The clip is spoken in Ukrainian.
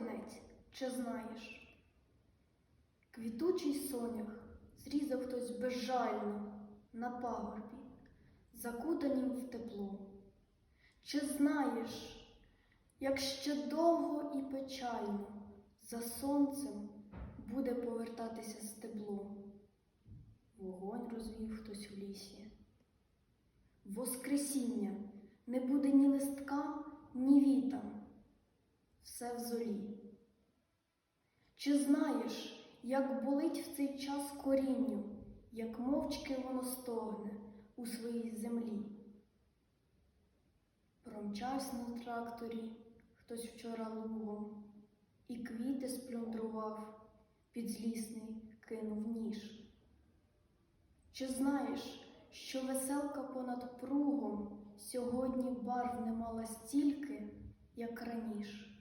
Микола чи знаєш? Квітучий сонях зрізав хтось безжально на пагорбі, закутанім в тепло. Чи знаєш, як ще довго і печально за сонцем буде повертатися стебло? Вогонь розвів хтось в лісі. Воскресіння не буде ні листка, ні вітам, все в золі. Чи знаєш, як болить в цей час корінню, як мовчки воно стогне у своїй землі? Промчався на тракторі хтось вчора лугом, і квіти сплюндрував, підзлісний кинув ніж. Чи знаєш, що веселка понад пругом сьогодні барв не мала стільки, як раніше?